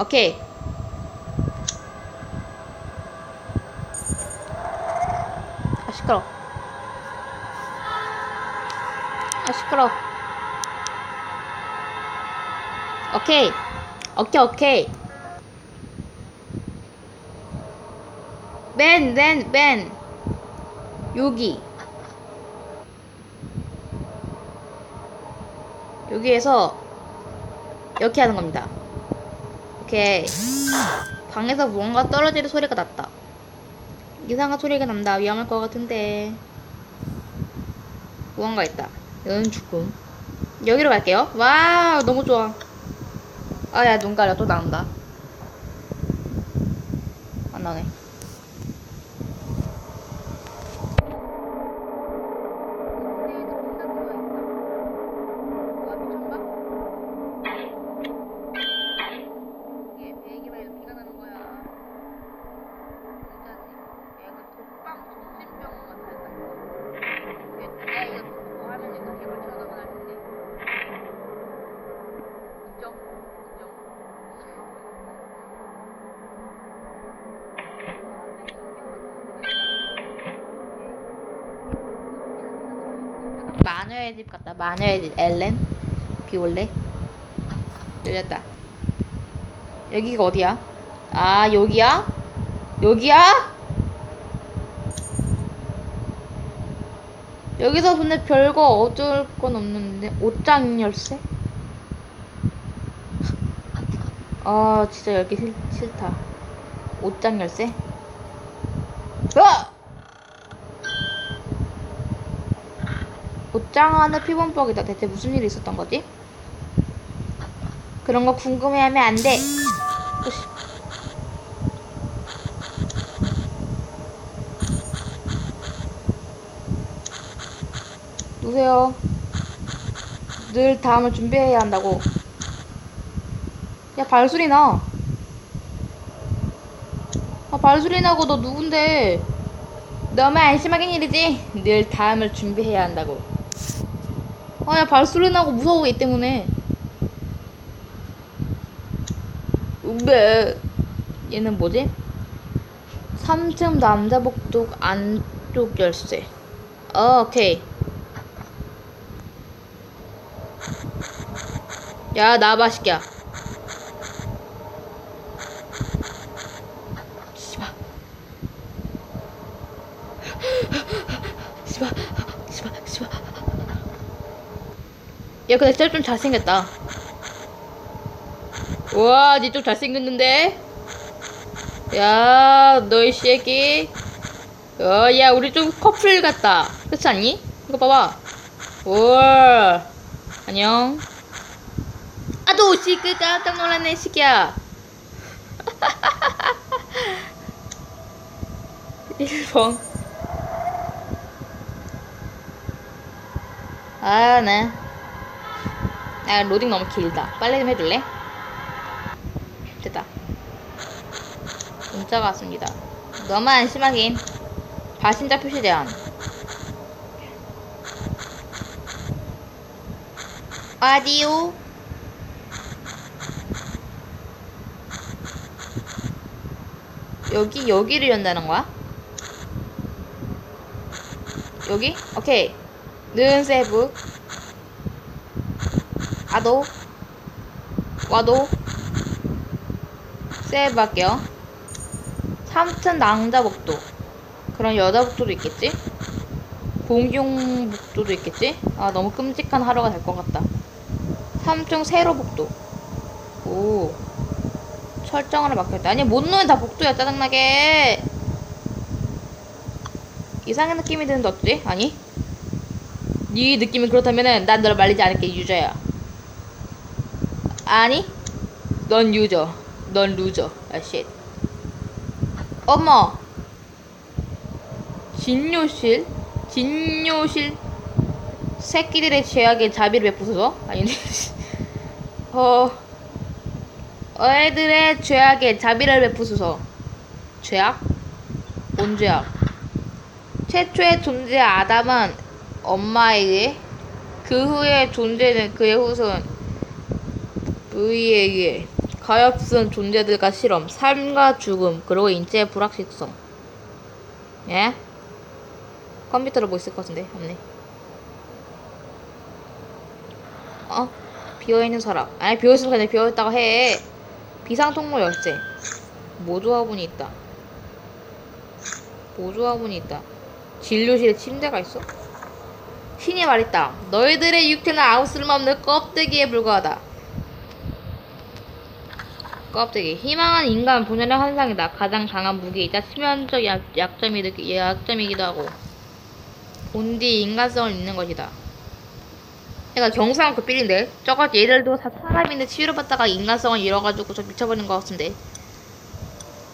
오케이. 아, 시끄러. 아, 시끄러. 오케이. 오케이, 오케이. 맨, 맨, 맨. 여기. 여기에서 이렇게 하는 겁니다. 오케이. 방에서 무언가 떨어지는 소리가 났다. 이상한 소리가 난다. 위험할 것 같은데. 무언가 있다. 여는 죽음. 여기로 갈게요. 와, 너무 좋아. 아, 야, 눈 가려. 또 나온다. 안 나오네. 이게 베개가 이렇게 피가 나는 거야. 진짜지. 얘가 독방 정신병원 같아. 이게 내가 이거 뭐 하면 이거 개발 쳐다만 할 텐데. 인정? 인정? 마녀의 집 같다. 마녀의 집. 엘렌? 비올래? 열렸다. 여기가 어디야? 아, 여기야? 여기야? 여기서 근데 별거 어쩔 건 없는데 옷장 열쇠? 아 진짜 여기 싫, 싫다 옷장 열쇠? 안에 피범벅이다 대체 무슨 일이 있었던 거지? 그런 거 궁금해하면 안 돼. 으쌰. 누구세요? 늘 다음을 준비해야 한다고. 야, 발소리 나. 아, 발소리 나고 너 누군데? 너무 안심하긴 일이지. 늘 다음을 준비해야 한다고. 아, 야, 발소리 나고 무서워, 이 때문에. 네. 얘는 뭐지? 3층 남자 복도 안쪽 열쇠. 어, 오케이. 야, 나와봐, 새끼야. 씨발. 씨발, 씨발, 씨발. 야, 근데 진짜 좀 잘생겼다. 와, 니 좀 잘생겼는데? 야, 너이 새끼. 어, 야, 우리 좀 커플 같다. 그렇지 않니? 이거 봐봐. 와, 안녕. 아, 너 시끄 깜짝 놀랐네, 새끼야. 1번. 아, 네. 아, 로딩 너무 길다. 빨리 좀 해줄래? 됐다. 문자가 왔습니다. 너무 안심하긴. 발신자 표시 제한. 아디오. 여기, 여기를 연다는 거야? 여기? 오케이. 는 세브. 아도. 와도. 할게요. 3층 낭자복도. 그럼 여자복도도 있겠지? 공중복도도 있겠지? 아, 너무 끔찍한 하루가 될 것 같다. 3층 세로복도. 오. 설정을 맡겼다. 아니, 못 놓으면 다 복도야, 짜증나게. 이상한 느낌이 드는데 어쩌지? 아니? 네 느낌이 그렇다면은 난 널 말리지 않을게, 유저야. 아니? 넌 유저. 넌 루저. 아, 쉣. 어머. 진료실? 진료실? 새끼들의 죄악에 자비를 베푸소서? 아니네. 어. 애들의 죄악에 자비를 베푸소서. 죄악? 뭔 죄악? 최초의 존재 아담은 엄마에게 그 후에 존재는 그의 후손 의해 가엾은 존재들과 실험, 삶과 죽음, 그리고 인체의 불확실성. 예? 컴퓨터로 뭐 있을 것 같은데 없네. 어? 비어있는 서랍. 아니 비어있으면 그냥 비어있다고 해. 비상통로 열쇠. 모조화분이 있다. 모조화분이 있다. 진료실에 침대가 있어? 신이 말했다. 너희들의 육체는 아무 쓸모없는 껍데기에 불과하다. 껍데기. 희망은 인간 본연의 환상이다. 가장 강한 무기이자 치명적 약, 약점이, 약점이기도 하고. 본디 인간성을 잃는 것이다. 내가 경상한 그 삘인데 저거 예를 들어 사- 사람인데 치료받다가 인간성을 잃어가지고 저 미쳐버린 것 같은데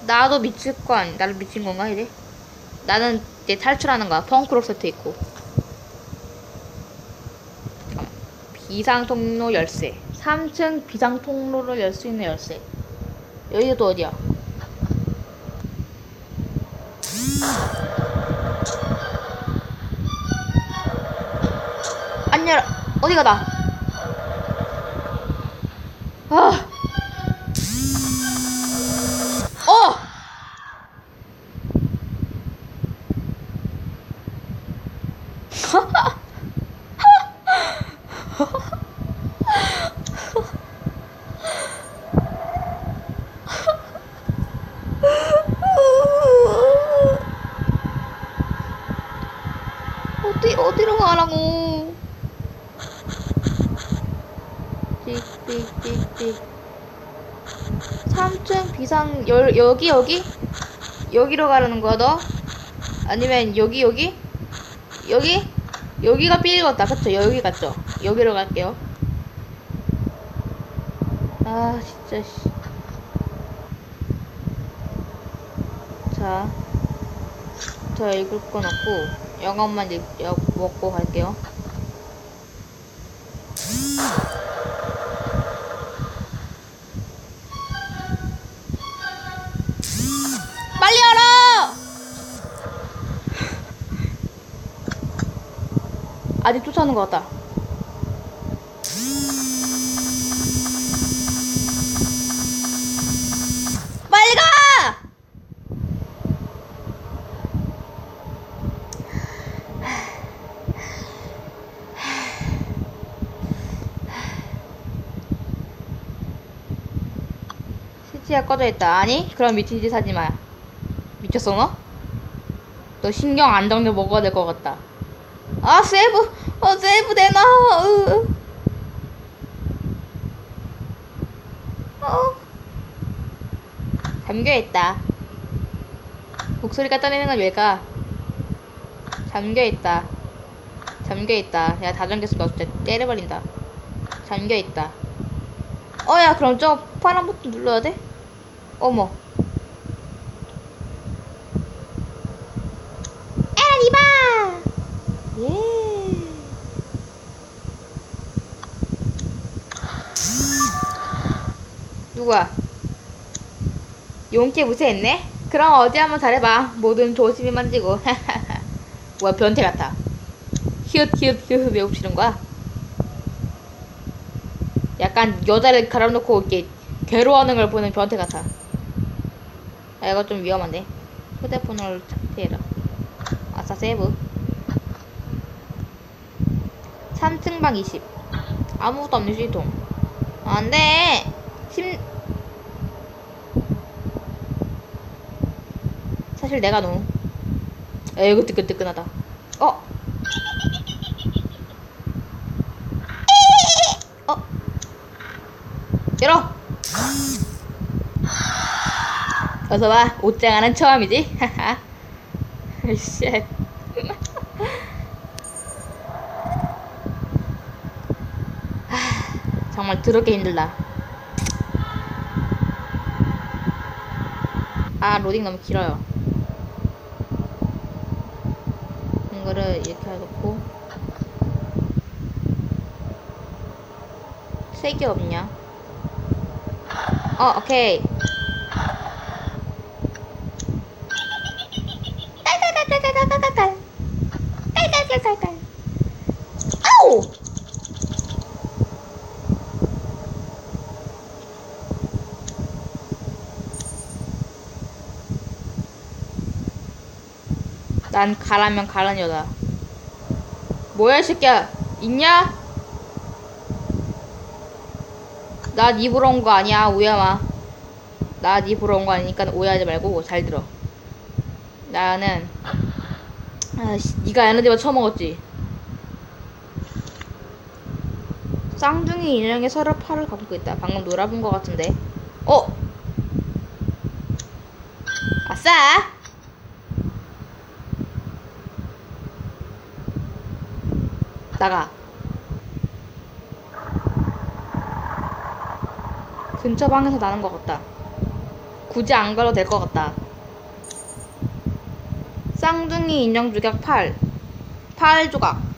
나도 미칠 거 아니 나도 미친 건가 이래? 나는 이제 탈출하는 거야 펑크록 세트 있고 잠깐만. 비상 통로 열쇠 3층 비상 통로를 열 수 있는 열쇠 여기가 또 어디야? 안 열어 어디 가다 아 어! 어디 가라고? 띡띡띡띡. 3층 비상 여, 여기 여기 여기로 가라는 거야 너? 아니면 여기 여기 여기 여기가 삐리 같다 그쵸 여기 같죠 여기로 갈게요 아 진짜 씨. 자, 저 읽을 건 없고 여, 먹고 갈게요. 빨리 열어! 아직 쫓아오는 것 같다. 빨리 가! 스위치가 꺼져 있다. 아니? 그럼 미친 짓 하지 마. 미쳤어 너? 너 신경 안정제 먹어야 될 것 같다. 아 세이브, 어 세이브 되나? 으. 어. 잠겨 있다. 목소리가 떨리는 건 왜일까? 잠겨 있다. 잠겨 있다. 야다 잠겼으면 너 진짜 때려버린다. 잠겨 있다. 어야 그럼 저 파란 버튼 눌러야 돼? 어머. 에리바! 예. 누구야? 용케 무쇠했네? 그럼 어디 한번 잘해봐. 뭐든 조심히 만지고. 뭐야 변태 같아. 히읗 히읗 히읗 왜 붙이는 거야? 약간 여자를 갈아놓고 이렇게 괴로워하는 걸 보는 변태 같아. 아, 이거 좀 위험한데. 휴대폰을 삭제해라. 아싸, 세이브. 3층 방 20. 아무것도 없는 휴지통. 안 돼! 심, 사실 내가 너무. 에이구, 뜨끈뜨끈하다. 어? 어? 열어! 어서 와. 옷장하는 처음이지? 하하. 쉣. 하, 정말 더럽게 힘들다. 아, 로딩 너무 길어요. 이거를 이렇게 해놓고. 색이 없냐? 어, 오케이. 깔깔깔깔깔깔깔. 깔깔깔깔깔. 아우! 난 가라면 가는 여다. 뭐야, 이 새끼야? 있냐? 나 니 보러 온 거 아니야, 오야마. 나 니 보러 온 거 아니니까 오해하지 말고 잘 들어. 나는 아씨, 네가 에너지만 처먹었지. 쌍둥이 인형이 서로 팔을 감고 있다. 방금 놀아본 것 같은데. 어? 아싸! 나가. 근처 방에서 나는 것 같다. 굳이 안 가도 될 것 같다. 쌍둥이 인형 조각 8. 8 조각.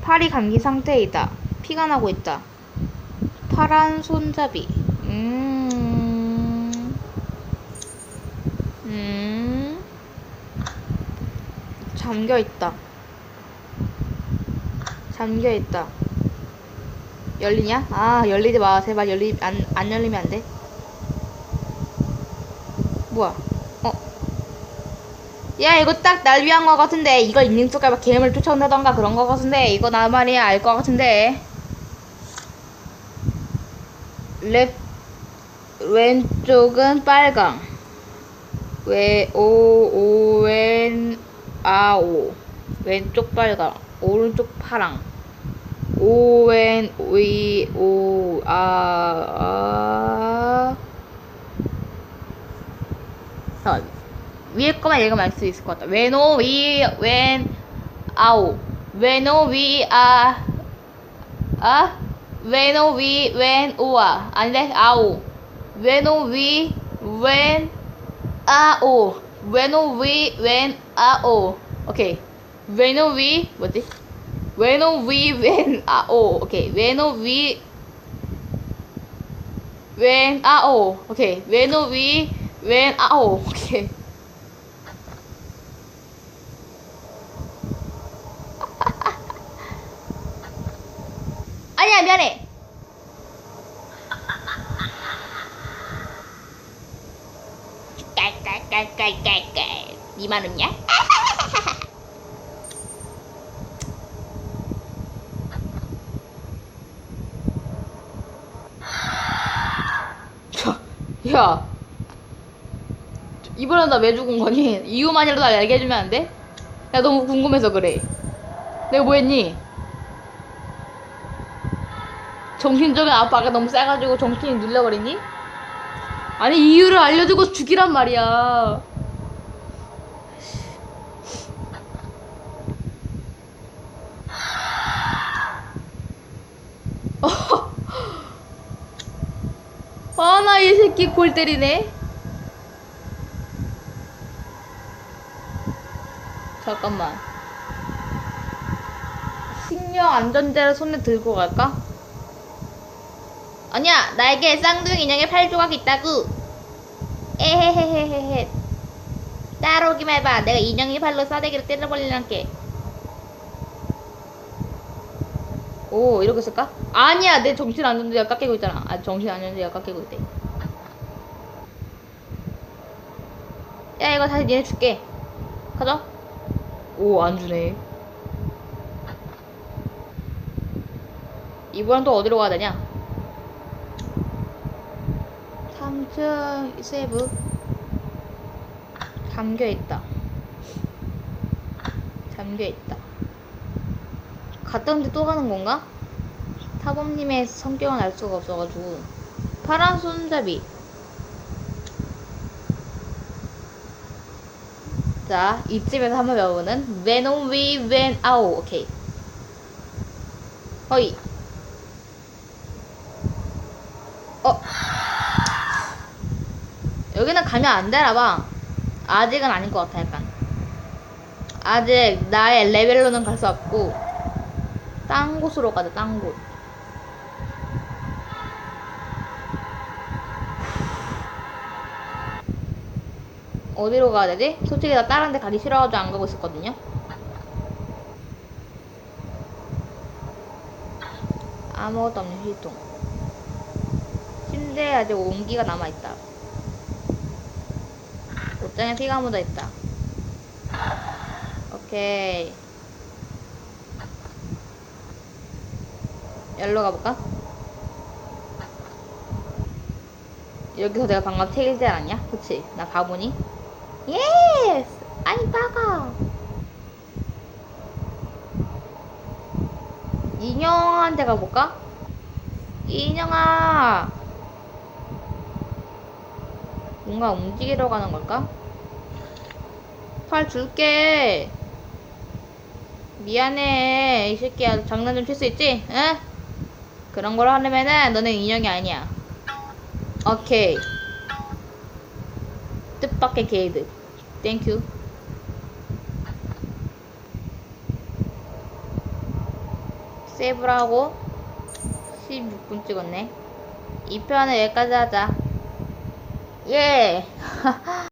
팔이 감긴 상태에 있다. 피가 나고 있다. 파란 손잡이. 음. 음. 잠겨 있다. 잠겨 있다. 열리냐? 아, 열리지 마. 제발 열리 안, 안 열리면 안 돼. 뭐야? 어? 야, 이거 딱 날 위한 거 같은데. 이거 있는 쪽에 막 개물 쫓아온다던가 그런 거 같은데. 이거 나 말이야 알 거 같은데. 랩 왼쪽은 빨강. 왜, 오, 오, 왼, 아, 오. 왼쪽 빨강. 오른쪽 파랑. 오, 왼, 위, 오, 아, 아. 자, 위에 거만 읽으면 알 수 있을 것 같다. 왼오, 위, 왼, 아오. 왼오, 위, 아, 아? 왼오, 위, 왼, 오아. 아닌데? 아오. 왼오, 위, 왼, 아오. 왼오, 위, 왼, 아오. 오케이. 왼오, 위, 뭐지? 왼오, 위, 왼, 아오. 오케이. 왼오, 위, 왼, 아오. 오케이. 왼오, 위, 왼, 아오. 오케이. 아니야, 미안해. 깔깔깔깔깔깔. 니만 웃냐? 자, 야. 이번엔 나왜 죽은 거니? 이유만이라도 날 알게 해주면 안 돼? 야, 너무 궁금해서 그래. 내가 뭐 했니? 정신적인 압박이 너무 세가지고 정신이 눌려버리니? 아니, 이유를 알려주고 죽이란 말이야. 아, 나 이 새끼 골 때리네. 잠깐만. 식량 안전제를 손에 들고 갈까? 아니야, 나에게 쌍둥이 인형의 팔 조각 있다구. 에헤헤헤헤헤. 따라오기만 해봐. 내가 인형의 팔로 싸대기를 때려버릴란게. 오, 이러고 있을까? 아니야, 내 정신 안전제가 깎이고 있잖아. 아, 정신 안전제가 깎이고 있대. 야, 이거 다시 니네 줄게. 가자. 오, 안 주네. 이번엔 또 어디로 가야 되냐? 3층 세부 잠겨 있다. 잠겨 있다. 갔다 온데 또 가는 건가? 타범님의 성격은 알 수가 없어가지고 파란 손잡이. 자, 이쯤에서 한번 배워보는 When we went out. 오케이. 허이. 어. 여기는 가면 안 되나 봐. 아직은 아닌 것 같아, 약간. 아직 나의 레벨로는 갈 수 없고, 딴 곳으로 가자, 딴 곳. 어디로 가야 되지? 솔직히 나 다른 데 가기 싫어가지고 안 가고 있었거든요. 아무것도 없는 휴지통. 침대에 아직 온기가 남아있다. 옷장에 피가 묻어있다. 오케이. 여기로 가볼까? 여기서 내가 방금 태일지 않았냐? 그치? 나 바보니? 예스! 아이 바가! 인형한테 가볼까? 인형아! 뭔가 움직이러 가는 걸까? 팔 줄게. 미안해. 이 새끼야. 장난 좀 칠 수 있지? 응? 그런 걸 하려면은 너는 인형이 아니야. 오케이. 뜻밖의 게이드. 땡큐. 세이브를 하고 16분 찍었네. 이 편은 여기까지 하자. 예!